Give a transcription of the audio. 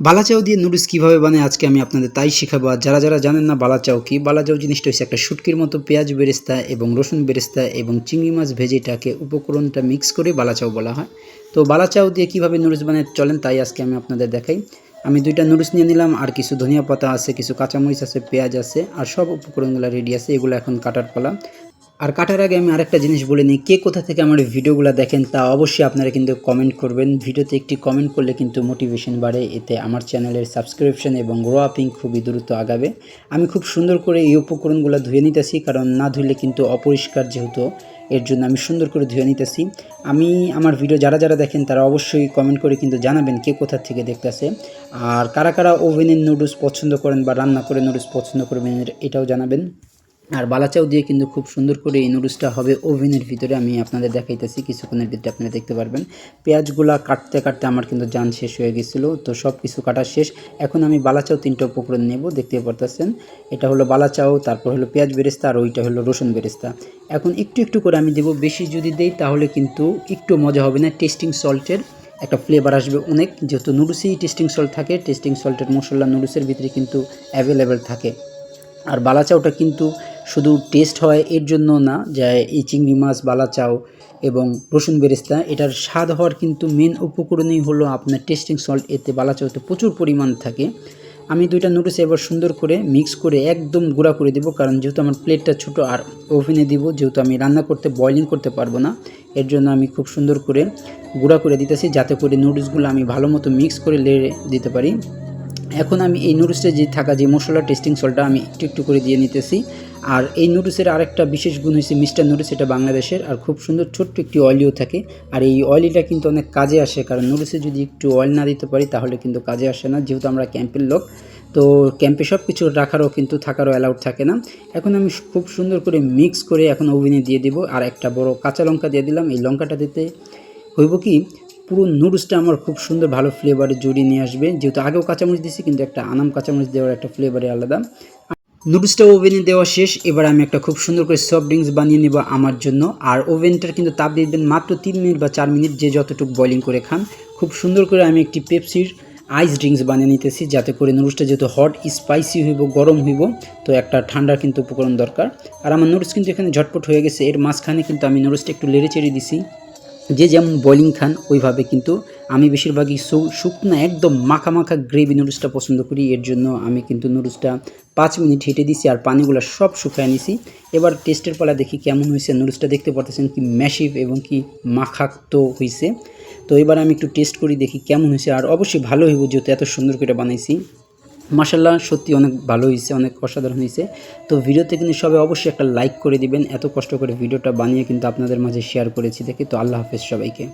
বালাচাও দিয়ে নুডলস কীভাবে বানায় আজকে আমি আপনাদের তাই শেখাবো। আর যারা যারা জানেন না বালাচাও কি, বালাচাও জিনিসটা হচ্ছে একটা শুটকির মতো পেঁয়াজ বেরেস্তা এবং রসুন বেরেস্তা এবং চিংড়ি মাছ ভেজেটাকে উপকরণটা মিক্স করে বালাচাও বলা হয়। তো বালাচাও দিয়ে কীভাবে নুডলস বানায় চলেন তাই আজকে আমি আপনাদের দেখাই। আমি দুইটা নুডলস নিয়ে নিলাম, আর কিছু ধনিয়া পাতা আছে, কিছু কাঁচামরিচ আছে, পেঁয়াজ আছে, আর সব উপকরণগুলো রেডি আছে, এগুলো এখন কাটার পালা। আর কাটার আগে আমি আরেকটা জিনিস বলে নিই, কে কোথা থেকে আমার ভিডিওগুলো দেখেন তা অবশ্যই আপনারা কিন্তু কমেন্ট করবেন। ভিডিওতে একটি কমেন্ট করলে কিন্তু মোটিভেশন বাড়ে, এতে আমার চ্যানেলের সাবস্ক্রিপশন এবং গ্রো আপিং খুবই দ্রুত আগাবে। আমি খুব সুন্দর করে এই উপকরণগুলো ধুয়ে নিতেছি, কারণ না ধুলে কিন্তু অপরিষ্কার যেহেতু, এর জন্য আমি সুন্দর করে ধুয়ে নিতেছি। আমি, আমার ভিডিও যারা যারা দেখেন তারা অবশ্যই কমেন্ট করে কিন্তু জানাবেন কে কোথা থেকে দেখতেছে। আর কারা কারা ওভেনের নুডলস পছন্দ করেন বা রান্না করে নুডলস পছন্দ করবেন এটাও জানাবেন। আর বালাচাও দিয়ে কিন্তু খুব সুন্দর করে এই নুডলসটা হবে ওভেনের ভিতরে। আমি আপনাদের দেখাইতেছি, কিছুক্ষণের ভিতরে আপনারা দেখতে পারবেন। পেঁয়াজগুলা কাটতে কাটতে আমার কিন্তু জান শেষ হয়ে গেছিল, তো সব কিছু কাটা শেষ। এখন আমি বালাচাও তিনটা উপকরণ নেব, দেখতে পারতেছেন? এটা হলো বালাচাও, তারপর হলো পেঁয়াজ বেরেস্তা, আর ওইটা হলো রসুন বেরেস্তা। এখন একটু একটু করে আমি দেবো, বেশি যদি দেই তাহলে কিন্তু একটু মজা হবে না টেস্টিং সল্টের একটা ফ্লেভার আসবে অনেক। যেহেতু নুডলসেই টেস্টিং সল্ট থাকে টেস্টিং সল্টের মশলা নুডলসের ভিতরে কিন্তু অ্যাভেলেবেল থাকে। আর বালাচাওটা কিন্তু শুধু টেস্ট হয় এর জন্য না যে এই চিংড়ি মাছ বালাচাও এবং রসুন বেরেস্তা, এটার স্বাদ হওয়ার কিন্তু মেন উপকরণই হলো আপনার টেস্টিং সল্ট এতে বালাচাওতে প্রচুর পরিমাণ থাকে। আমি দুইটা নুডলস এবার সুন্দর করে মিক্স করে একদম গুঁড়া করে দেবো, কারণ যেহেতু আমার প্লেটটা ছোট আর ওভেনে দিব, যেহেতু আমি রান্না করতে বয়লিং করতে পারব না, এর জন্য আমি খুব সুন্দর করে গুঁড়া করে দিতেছি, যাতে করে নুডলসগুলো আমি ভালো মতো মিক্স করে লেড়ে দিতে পারি। এখন আমি এই নুডলসে যে থাকা যে মশলা টেস্টিং সলটা আমি একটু একটু করে দিয়ে নিতেছি। আর এই নুডলসের আরেকটা বিশেষ গুণ হচ্ছে মিস্টার নুডলস এটা বাংলাদেশের। আর খুব সুন্দর ছোট্ট একটি অয়েলিও থাকে। আর এই অয়েলিটা কিন্তু অনেক কাজে আসে। কারণ নুডলসে যদি একটু অয়েল না দিতে পারি, তাহলে কিন্তু কাজে আসে না। যেহেতু আমরা ক্যাম্পের লোক, তো ক্যাম্পে সব কিছু রাখারও কিন্তু থাকারও অ্যালাউড থাকে না। এখন আমি খুব সুন্দর করে মিক্স করে এখন ওভেনে দিয়ে দিব। আর একটা বড় কাঁচা লঙ্কা দিয়ে দিলাম। এই লঙ্কাটা দিতে হইব কি? পুরো নুডলসটা আমার খুব সুন্দর ভালো ফ্লেভারে জড়িয়ে নিয়ে আসবে। যেহেতু আগেও কাঁচামরিচ দিয়েছি, কিন্তু একটা আনাম কাঁচামরিচ দেওয়ার একটা ফ্লেভারে আলাদা। নুডলসটা ওভেনে দেওয়া শেষ, এবার আমি একটা খুব সুন্দর করে সফট ড্রিঙ্কস বানিয়ে নেব আমার জন্য। আর ওভেনটার কিন্তু তাপ দিয়ে দেবেন মাত্র তিন মিনিট বা চার মিনিট, যে যতটুকু বয়লিং করে খান। খুব সুন্দর করে আমি একটি পেপসির আইস ড্রিঙ্কস বানিয়ে নিতেছি, যাতে করে নুডলসটা যেহেতু হট স্পাইসি হইব, গরম হইব, তো একটা ঠান্ডার কিন্তু উপকরণ দরকার। আর আমার নুডলস কিন্তু এখানে ঝটপট হয়ে গেছে, এর মাঝখানে কিন্তু আমি নুডলসটা একটু লেড়ে চেড়ে দিছি। যে যেমন বয়লিং খান ওইভাবে কিন্তু আমি বেশিরভাগই শুকনো একদম মাখা মাখা গ্রেভি নুডলসটা পছন্দ করি। এর জন্য আমি কিন্তু নুডলসটা পাঁচ মিনিট হেঁটে দিছি আর পানিগুলো সব শুকায় নিছি। এবার টেস্টের পালা দেখি কেমন হয়েছে। নুডলসটা দেখতে পারতেছেন কি ম্যাসিভ এবং কি মাখাক্ত হয়েছে তো এবার আমি একটু টেস্ট করি, দেখি কেমন হয়েছে। আর অবশ্যই ভালো হইব যেহেতু এত সুন্দর করে বানাইছি। মাসাল্লাহ সত্যি অনেক ভালো হয়েছে অনেক অসাধারণ হয়েছে তো ভিডিওতে কিন্তু সবাই অবশ্যই একটা লাইক করে দিবেন। এত কষ্ট করে ভিডিওটা বানিয়ে কিন্তু আপনাদের মাঝে শেয়ার করেছি দেখে। তো আল্লাহ হাফেজ সবাইকে।